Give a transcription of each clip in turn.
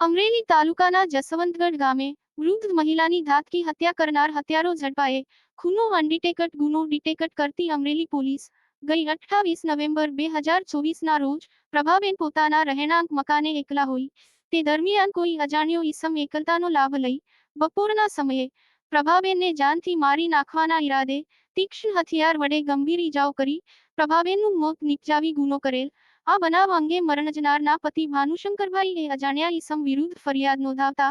અમરેલી તાલુકાના જસવંતગઢ ગામે વૃદ્ધ મહિલાની ધાતકી હત્યા કરનાર હત્યારો ઝડપાયે ખૂનો અનડિટેકટ ગુનો ડિટેકટ કરતી અમરેલી પોલીસ ગઈ અઠ્ઠાવીસ નવેમ્બર બે હજાર ચોવીસના રોજ પ્રભાબેન પોતાના રહેણાંક મકાને એકલા હોય તે દરમિયાન કોઈ અજાણ્યો ઈસમ એકલતાનો લાભ લઈ બપોરના સમયે પ્રભાબેનને જાનથી મારી નાખવાના ઈરાદે તીક્ષ્ણ હથિયાર વડે ગંભીર ઈજાઓ કરી પ્રભાબેનનું મોત નિપજાવી ગુનો કરેલ આ બનાવ અંગે મરણ જનારના પતિ ભાનુશંકરભાઈએ અજાણ્યા ઈસમ વિરુદ્ધ ફરિયાદ નોંધાવતા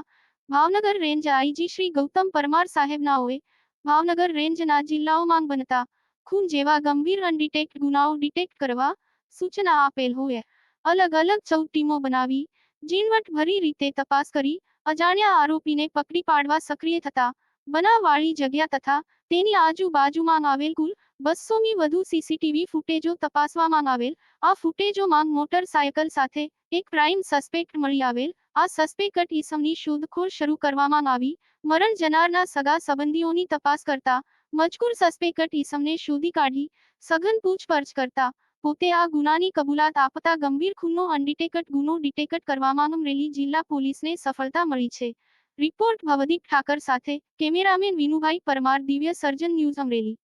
ભાવનગર રેન્જ આઈજી શ્રી ગૌતમ પરમાર સાહેબનાઓએ ભાવનગર રેન્જના જિલ્લાઓમાં બનતા ખૂન જેવા ગંભીર અનડિટેક્ટ ગુનાઓ ડિટેક્ટ કરવા સૂચના આપેલ હોય. અલગ અલગ ચૌદ ટીમો બનાવી ઝીણવટભરી રીતે તપાસ કરી અજાણ્યા આરોપીને પકડી પાડવા સક્રિય થતા બનાવવાળી જગ્યા તથા તેની આજુબાજુમાં આવેલ કુલ બસોમી વધુ સીસીટીવી ફૂટેજો તપાસવામાં આવેલ. આ ફૂટેજોમાં મોટરસાયકલ સાથે એક પ્રાઇમ સસ્પેક્ટ મળી આવેલ. આ સસ્પેક્ટ ઈસમની શોધખોળ શરૂ કરવામાં આવી. મરણ જનારના સગા સંબંધીઓની તપાસ કરતા મજકૂર સસ્પેક્ટ ઈસમને શોધી કાઢી. સઘન પૂછપરછ કરતા પોતે આ ગુનાની કબૂલાત આપતા ગંભીર ખૂનનો અનડિટેકટ ગુનો ડિટેકટ કરવામાં અમરેલી જિલ્લા પોલીસને સફળતા મળી છે. રિપોર્ટ ભવદીપ ઠાકર સાથે કેમેરામેન વિનુભાઈ પરમાર, દિવ્ય સર્જન ન્યૂઝ અમરેલી.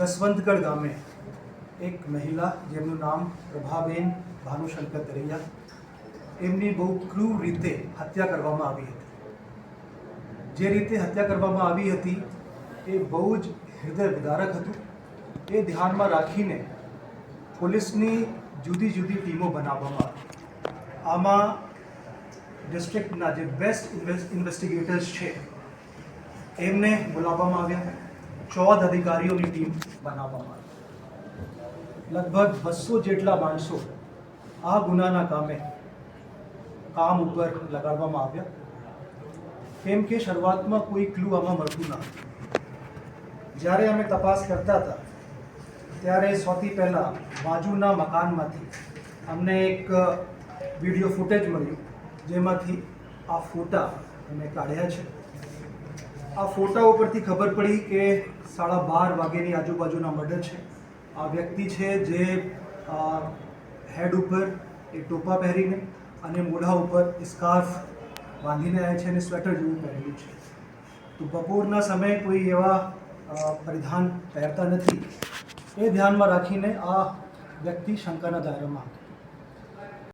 જસવંતગઢ ગામે એક મહિલા જેમનું નામ પ્રભાબેન ભાનુશંકર તરૈયા, એમની બહુ ક્રૂર રીતે હત્યા કરવામાં આવી હતી. જે રીતે હત્યા કરવામાં આવી હતી, એ બહુ જ હૃદય વિદારક હતું. એ ધ્યાનમાં રાખીને પોલીસની જુદી જુદી ટીમો બનાવવામાં આવી. આમાં ડિસ્ટ્રિક્ટના જે બેસ્ટ ઇન્વેસ્ટિગેટર્સ છે, એમને બોલાવવામાં આવ્યા. ચૌદ અધિકારીઓની ટીમ બનાવવામાં આવી. લગભગ બસો જેટલા માણસો આ ગુનાના કામે કામ ઉપર લગાડવામાં આવ્યા. કેમ કે શરૂઆતમાં કોઈ ક્લુ આમાં મળતું ન જ્યારે અમે તપાસ કરતા હતા, ત્યારે સૌથી પહેલાં બાજુના મકાનમાંથી અમને એક વીડિયો ફૂટેજ મળ્યું, જેમાંથી આ ફોટા અમે કાઢ્યા છે. આ ફોટા ઉપરથી ખબર પડી કે સાડા બાર વાગ્યાની આજુબાજુના મર્ડર છે. આ વ્યક્તિ છે જે હેડ ઉપર એ ટોપા પહેરીને અને મોઢા ઉપર સ્કાર્ફ બાંધીને આવે છે અને સ્વેટર જેવું પહેરેલું છે. તો બપોરના સમયે કોઈ એવા પરિધાન પહેરતા નથી. એ ધ્યાનમાં રાખીને આ વ્યક્તિ શંકાના દાયરામાં